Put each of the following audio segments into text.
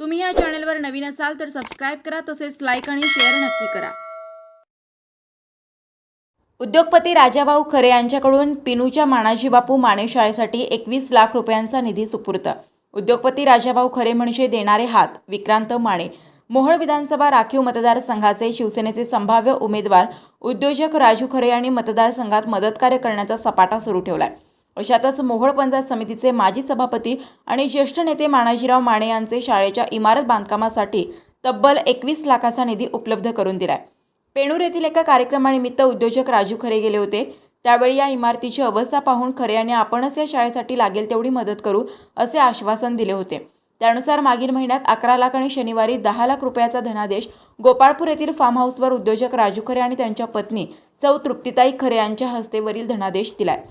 तुम्ही या चॅनलवर नवीन असाल तर सबस्क्राईब करा तसेच लाईक आणि शेअर नक्की करा. उद्योगपती राजाभाऊ खरे यांच्याकडून पिनूच्या मानाजी बापू माने शाळेसाठी एकवीस लाख रुपयांचा निधी सुपूर्त उद्योगपती राजाभाऊ खरे म्हणजे देणारे हात विक्रांत माने. मोहोळ विधानसभा राखीव मतदारसंघाचे शिवसेनेचे संभाव्य उमेदवार उद्योजक राजू खरे यांनी मतदारसंघात मदतकार्य करण्याचा सपाटा सुरू ठेवलाय. अशातच मोहोळ पंचायत समितीचे माजी सभापती आणि ज्येष्ठ नेते मानाजीराव माने यांचे शाळेच्या इमारत बांधकामासाठी तब्बल एकवीस लाखाचा निधी उपलब्ध करून दिलाय. पेणूर येथील एका कार्यक्रमानिमित्त उद्योजक राजू खरे गेले होते. त्यावेळी या इमारतीची अवस्था पाहून खरे यांनी आपणच या शाळेसाठी लागेल तेवढी मदत करू असे आश्वासन दिले होते. त्यानुसार मागील महिन्यात अकरा लाख आणि शनिवारी दहा लाख रुपयाचा धनादेश गोपाळपूर येथील फार्म हाऊसवर उद्योजक राजू खरे आणि त्यांच्या पत्नी सौ तृप्तिताई खरे यांच्या हस्ते वरील धनादेश दिलाय.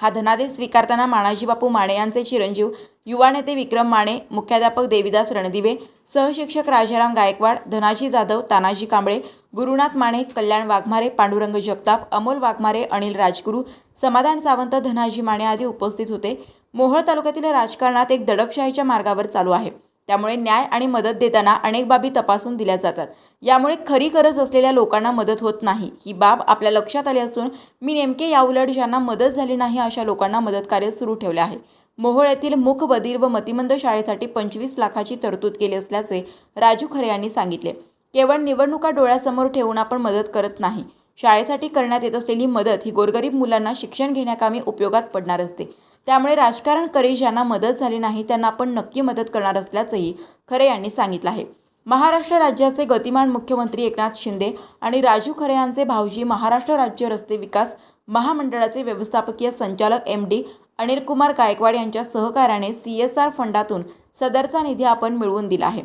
हा धनादेश स्वीकारताना मानाजीबापू माने यांचे चिरंजीव युवा नेते विक्रम माने मुख्याध्यापक देविदास रणदिवे सहशिक्षक राजाराम गायकवाड धनाजी जाधव तानाजी कांबळे गुरुनाथ माने कल्याण वाघमारे पांडुरंग जगताप अमोल वाघमारे अनिल राजगुरू समाधान सावंत धनाजी माने आदी उपस्थित होते. मोहोळ तालुक्यातील राजकारणात एक दडपशाहीच्या मार्गावर चालू आहे. त्यामुळे न्याय आणि मदत देताना अनेक बाबी तपासून दिल्या जातात. यामुळे खरी गरज असलेल्या लोकांना मदत होत नाही. ही बाब आपल्या लक्षात आली असून मी नेमके याउलट ज्यांना मदत झाली नाही अशा लोकांना मदत कार्य सुरू ठेवले आहे. मोहोळ येथील मूक बधीर व मतिमंद शाळेसाठी पंचवीस लाखाची तरतूद केली असल्याचे राजू खरे यांनी सांगितले. केवळ निवडणुका डोळ्यासमोर ठेवून आपण मदत करत नाही. शाळेसाठी करण्यात येत असलेली मदत ही गोरगरीब मुलांना शिक्षण घेण्याकामी उपयोगात पडणार असते. त्यामुळे राजकारण करी ज्यांना मदत झाली नाही त्यांना आपण नक्की मदत करणार असल्याचंही खरे यांनी सांगितलं आहे. महाराष्ट्र राज्याचे गतिमान मुख्यमंत्री एकनाथ शिंदे आणि राजू खरे यांचे भाऊजी महाराष्ट्र राज्य रस्ते विकास महामंडळाचे व्यवस्थापकीय संचालक एम डी अनिल कुमार गायकवाड यांच्या सहकार्याने सी एस आर फंडातून सदरचा निधी आपण मिळवून दिला आहे.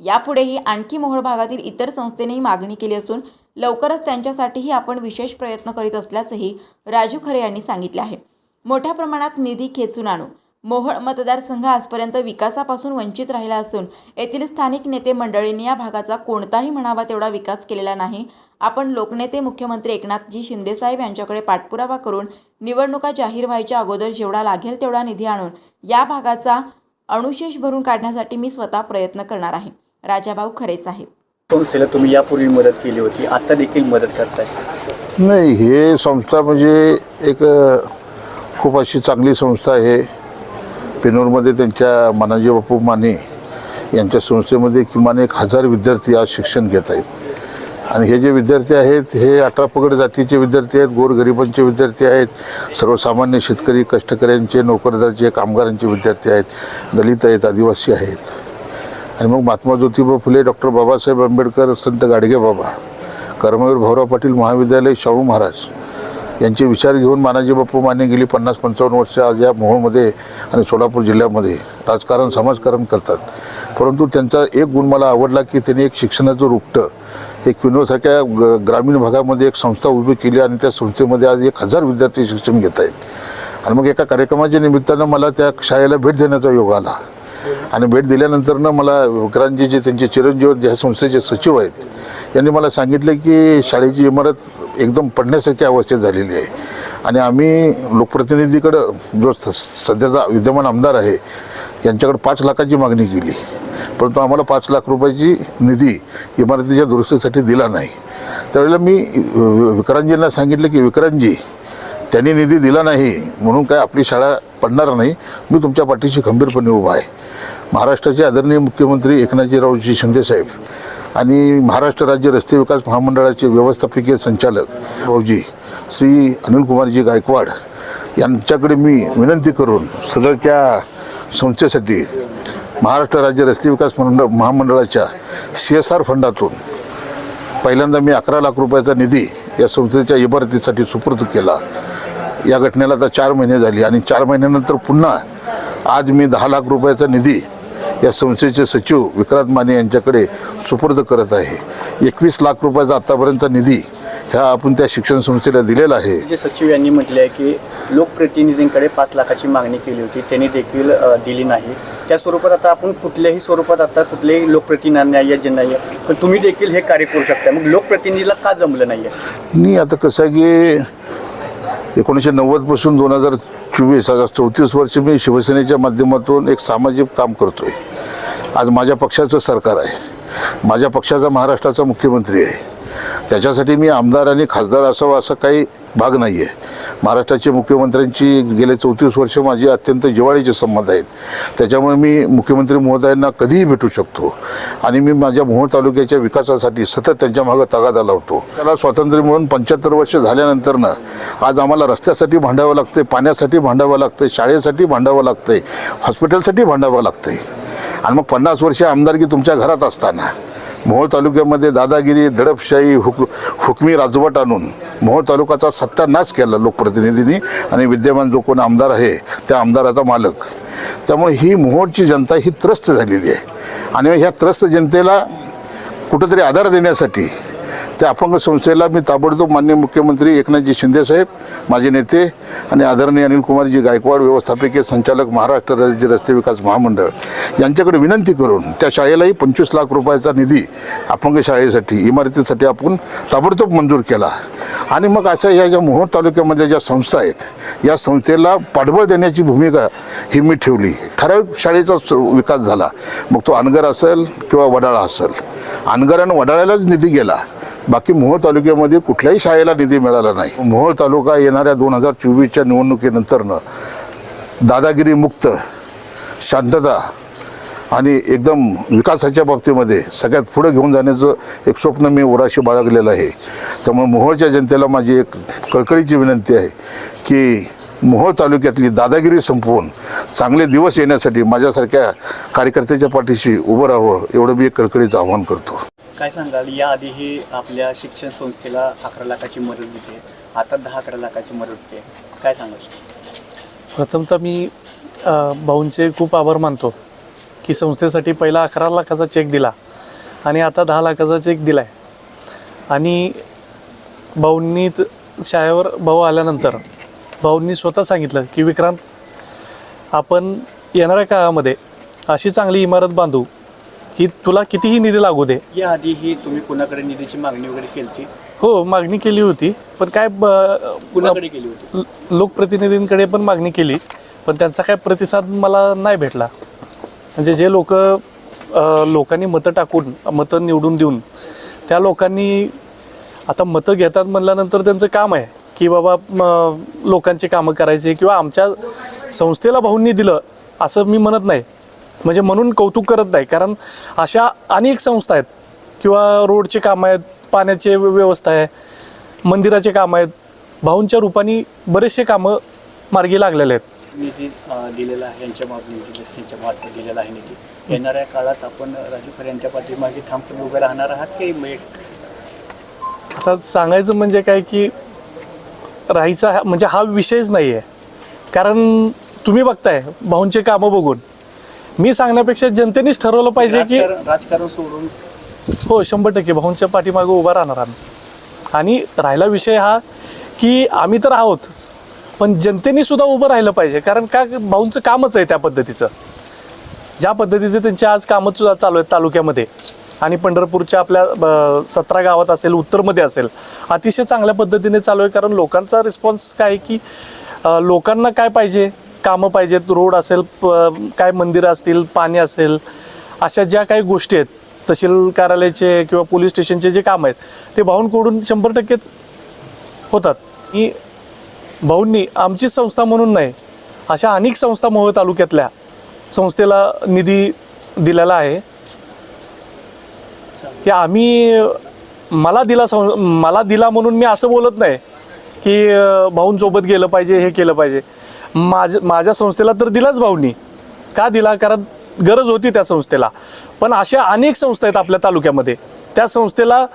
यापुढेही आणखी मोहोळ भागातील इतर संस्थेनेही मागणी केली असून लवकरच त्यांच्यासाठीही आपण विशेष प्रयत्न करीत असल्याचंही राजू खरे यांनी सांगितले आहे. मोठ्या प्रमाणात निधी खेचून आणू. मोहोळ मतदारसंघ आजपर्यंत विकासापासून वंचित राहिला असून येथील स्थानिक नेते मंडळींनी या भागाचा कोणताही म्हणावा तेवढा विकास केलेला नाही. आपण लोकनेते मुख्यमंत्री एकनाथजी शिंदेसाहेब यांच्याकडे पाठपुरावा करून निवडणुका जाहीर व्हायच्या अगोदर जेवढा लागेल तेवढा निधी आणून या भागाचा अणुशेष भरून काढण्यासाठी मी स्वतः प्रयत्न करणार आहे. राजाभाऊ खरे साहेब. संस्थेला तुम्ही यापूर्वी मदत केली होती आता देखील मदत करताय. नाही हे संस्था म्हणजे एक खूप अशी चांगली संस्था आहे. पेनूरमध्ये त्यांच्या मानाजी बापू माने यांच्या संस्थेमध्ये किमान एक हजार विद्यार्थी आज शिक्षण घेत आहेत. आणि हे जे विद्यार्थी आहेत हे अठरा पगड जातीचे विद्यार्थी आहेत गोरगरिबांचे विद्यार्थी आहेत सर्वसामान्य शेतकरी कष्टकऱ्यांचे नोकरदारचे कामगारांचे विद्यार्थी आहेत दलित आहेत आदिवासी आहेत. आणि मग महात्मा ज्योतिबा फुले डॉक्टर बाबासाहेब आंबेडकर संत गाडगे बाबा कर्मवीर भाऊराव पाटील महाविद्यालय शाहू महाराज यांचे विचार घेऊन मानाजी बापू माने गेली पन्नास पंचावन्न वर्ष आज या मोहोळमध्ये आणि सोलापूर जिल्ह्यामध्ये राजकारण समाजकारण करतात. परंतु त्यांचा एक गुण मला आवडला की त्यांनी एक शिक्षणाचं रुपटं एक पिनोसारख्या ग ग्रामीण भागामध्ये एक संस्था उभी केली आणि त्या संस्थेमध्ये आज एक हजार विद्यार्थी शिक्षण घेत आहेत. आणि मग एका कार्यक्रमाच्या निमित्तानं मला त्या शाळेला भेट देण्याचा योग आला. आणि भेट दिल्यानंतरनं मला विक्रांतजी जे त्यांचे चिरंजीव ज्या संस्थेचे सचिव आहेत यांनी मला सांगितलं की शाळेची इमारत एकदम पडण्यासारखी अवस्थेत झालेली आहे. आणि आम्ही लोकप्रतिनिधीकडं जो स- सध्याचा विद्यमान आमदार आहे यांच्याकडे पाच लाखाची मागणी केली. परंतु आम्हाला पाच लाख रुपयाची निधी इमारतीच्या दुरुस्तीसाठी दिला नाही. त्यावेळेला मी विक्रांतजींना सांगितलं की विक्रांतजी त्यांनी निधी दिला नाही म्हणून काय आपली शाळा पडणार नाही? मी तुमच्या पाठीशी खंबीरपणे उभा आहे. महाराष्ट्राचे आदरणीय मुख्यमंत्री एकनाथजीरावजी शिंदेसाहेब आणि महाराष्ट्र राज्य रस्ते विकास महामंडळाचे व्यवस्थापकीय संचालक भाऊजी श्री अनिलकुमारजी गायकवाड यांच्याकडे मी विनंती करून सदरच्या संस्थेसाठी महाराष्ट्र राज्य रस्ते विकास मंडळ महामंडळाच्या सी एस आर फंडातून पहिल्यांदा मी अकरा लाख रुपयाचा निधी या संस्थेच्या इमारतीसाठी सुपूर्द केला. या घटनेला आता चार महिने झाले आणि चार महिन्यानंतर पुन्हा आज मी दहा लाख रुपयाचा निधी या संस्थेचे सचिव विक्रांत माने यांच्याकडे सुपूर्द करत आहे. एकवीस लाख रुपयाचा आत्तापर्यंत निधी ह्या आपण त्या शिक्षण संस्थेला दिलेला आहे. जे सचिव यांनी म्हटले आहे की लोकप्रतिनिधींकडे पाच लाखाची मागणी केली होती त्यांनी देखील दिली नाही. त्या स्वरूपात आता आपण कुठल्याही स्वरूपात आता कुठलेही लोकप्रतिनिधी जे नाही आहे पण तुम्ही देखील हे कार्य करू शकता. मग लोकप्रतिनिधीला का जमलं नाही आहे मी आता कसं आहे की एकोणीसशे नव्वदपासून दोन हजार चोवीस आज चौतीस वर्ष मी शिवसेनेच्या माध्यमातून एक सामाजिक काम करतोय. आज माझ्या पक्षाचं सरकार आहे. माझ्या पक्षाचा महाराष्ट्राचा मुख्यमंत्री आहे. त्याच्यासाठी मी आमदार आणि खासदार असावं असा काही भाग नाही आहे महाराष्ट्राचे मुख्यमंत्र्यांची गेले चौतीस वर्ष माझी अत्यंत जिव्हाळीचे संबंध आहेत. त्याच्यामुळे मी मुख्यमंत्री महोदयांना कधीही भेटू शकतो. आणि मी माझ्या मोहोळ तालुक्याच्या विकासासाठी सतत त्यांच्या मागं तगादा लावतो. त्याला स्वातंत्र्य मिळून पंच्याहत्तर वर्ष झाल्यानंतरनं आज आम्हाला रस्त्यासाठी भांडावं लागतं पाण्यासाठी भांडावं लागतं शाळेसाठी भांडावं लागतंय हॉस्पिटलसाठी भांडावं लागतंय. आणि मग पन्नास वर्ष आमदारकी तुमच्या घरात असताना मोहोळ तालुक्यामध्ये दादागिरी दडपशाही हुक हुकमी राजवट आणून मोहोळ तालुक्याचा सत्यानाश केला लोकप्रतिनिधींनी आणि विद्यमान जो कोण आमदार आहे त्या आमदाराचा मालक. त्यामुळे ही मोहोळची जनता ही त्रस्त झालेली आहे. आणि ह्या त्रस्त जनतेला कुठंतरी आधार देण्यासाठी त्या अपंग संस्थेला मी ताबडतोब मान्य मुख्यमंत्री एकनाथजी शिंदेसाहेब माझे नेते आणि आदरणीय अनिल कुमारजी गायकवाड व्यवस्थापकीय संचालक महाराष्ट्र राज्य रस्ते विकास महामंडळ यांच्याकडे विनंती करून त्या शाळेलाही पंचवीस लाख रुपयाचा निधी अपंग शाळेसाठी इमारतीसाठी आपण ताबडतोब मंजूर केला. आणि मग अशा या ज्या मोहोळ तालुक्यामध्ये ज्या संस्था आहेत या संस्थेला पाठबळ देण्याची भूमिका ही मी ठेवली. ठराविक शाळेचा स- विकास झाला. मग तो अनगर असेल किंवा वडाळा असेल. अनगर आणि वडाळ्यालाच निधी गेला. बाकी मोहोळ तालुक्यामध्ये कुठल्याही शाळेला निधी मिळाला नाही. मोहोळ तालुका येणाऱ्या दोन हजार चोवीसच्या निवडणुकीनंतरनं दादागिरी मुक्त शांतता आणि एकदम विकासाच्या बाबतीमध्ये सगळ्यात पुढे घेऊन जाण्याचं एक स्वप्न मी उराशी बाळगलेलं आहे. त्यामुळे मोहोळच्या जनतेला माझी एक कळकळीची विनंती आहे की मोहोळ तालुक्यातली दादागिरी संपवून चांगले दिवस येण्यासाठी माझ्यासारख्या कार्यकर्त्याच्या पाठीशी उभं राहावं एवढं मी एक कळकळीचं आव्हान करतो. काय सांगाल? याआधीही आपल्या शिक्षण संस्थेला अकरा लाखाची मदत होते आता दहा अकरा लाखाची मदत होते काय सांगाल? प्रथमतः मी अ, भाऊंचे खूप आभार मानतो की संस्थेसाठी पहिला अकरा लाखाचा चेक दिला आणि आता दहा लाखाचा चेक दिला आहे आणि भाऊंनी त- शाळेवर भाऊ आल्यानंतर भाऊंनी स्वतः सांगितलं की विक्रांत आपण येणाऱ्या काळामध्ये अशी चांगली इमारत बांधू की तुला कितीही निधी लागू दे. याआधीही तुम्ही कुणाकडे निधीची मागणी वगैरे केली होती हो मागणी केली होती. पण काय ब- कुणाकडे केली होती? ल- लोकप्रतिनिधींकडे पण मागणी केली. पण त्यांचा काय प्रतिसाद मला नाही भेटला. म्हणजे जे लोक लोकांनी मतं टाकून मतं निवडून देऊन त्या लोकांनी आता मतं घेतात म्हणल्यानंतर त्यांचं काम आहे की बाबा म, लोकांची कामं करायची किंवा आमच्या संस्थेला भाऊंनी दिलं असं मी म्हणत नाही. म्हणजे म्हणून कौतुक करत नाही. कारण अशा अनेक संस्था आहेत. किंवा रोडचे कामं आहेत पाण्याचे व्य- व्यवस्था आहे मंदिराचे कामं आहेत. भाऊंच्या रूपाने बरेचसे कामं मार्गी लागलेले आहेत. निधी दिलेला आहे. यांच्या यांच्या मार्फत दिलेला आहे निधी. येणाऱ्या काळात आपण राजू खरे यांच्या पाठीमागे ठामपणे उभे राहणार आहात की आता सांगायचं म्हणजे काय की राहायचा हा- म्हणजे हा विषयच नाही आहे कारण तुम्ही बघताय भाऊंचे कामं बघून. मी सांगण्यापेक्षा जनतेनेच ठरवलं पाहिजे की राजकारण राजकारण सोडून हो शंभर टक्के. भाऊंच्या पाठीमागे उभा राहणार आम्ही. आणि राहिला विषय हा की आम्ही तर आहोत पण जनतेने सुद्धा उभं राहिलं पाहिजे. कारण का भाऊंचं कामच आहे त्या पद्धतीचं. ज्या पद्धतीचे त्यांचे आज कामं सुद्धा चालू आहेत तालुक्यामध्ये. आणि पंढरपूरच्या आपल्या सतरा गावात असेल उत्तरमध्ये असेल अतिशय चांगल्या पद्धतीने चालू आहे. कारण लोकांचा रिस्पॉन्स काय की लोकांना काय पाहिजे? कामं पाहिजेत रोड असेल प- काय मंदिरं असतील पाणी असेल अशा ज्या काही गोष्टी आहेत तहसील कार्यालयाचे किंवा पोलीस स्टेशनचे जे काम आहेत ते भाऊंकडून शंभर टक्केच होतात. ही भाऊंनी आमचीच संस्था म्हणून नाही अशा अनेक संस्था मोहोळ तालुक्यातल्या संस्थेला निधी दिलेला आहे. की आम्ही मला दिला सं मला दिला म्हणून मी असं बोलत नाही की अं, भाऊंसोबत गेलं पाहिजे हे केलं पाहिजे. माझ माझ्या संस्थेला तर दिलाच भाऊंनी. का दिला? कारण गरज होती त्या संस्थेला. पण अशा अनेक संस्था आहेत आपल्या तालुक्यामध्ये. त्या संस्थेला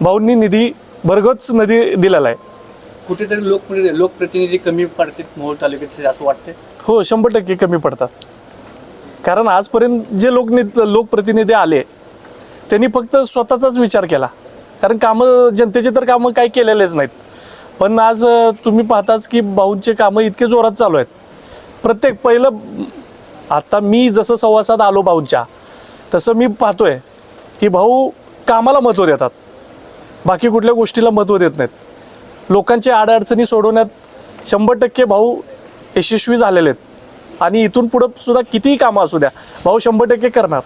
भाऊंनी निधी भरगच निधी दिलेला आहे. कुठेतरी लोकप्रति लोकप्रतिनिधी कमी पडतात मोहोळ तालुक्याचे असं वाटते हो शंभर टक्के कमी पडतात. कारण आजपर्यंत जे लोक लोकप्रतिनिधी आले त्यांनी फक्त स्वतःचाच विचार केला. कारण कामं जनतेचे तर कामं काही केलेलेच नाहीत. पण आज तुम्ही पाहताच की भाऊंचे कामं इतके जोरात चालू आहेत. प्रत्येक पहिलं आता मी जसं संवासात आलो भाऊंच्या तसं मी पाहतोय की भाऊ कामाला महत्त्व देतात. बाकी कुठल्या गोष्टीला महत्त्व देत नाहीत. लोकांच्या आडअडचणी सोडवण्यात शंभर टक्के भाऊ यशस्वी झालेले आहेत. आणि इथून पुढं सुद्धा कितीही कामं असू द्या भाऊ शंभर टक्के करणार.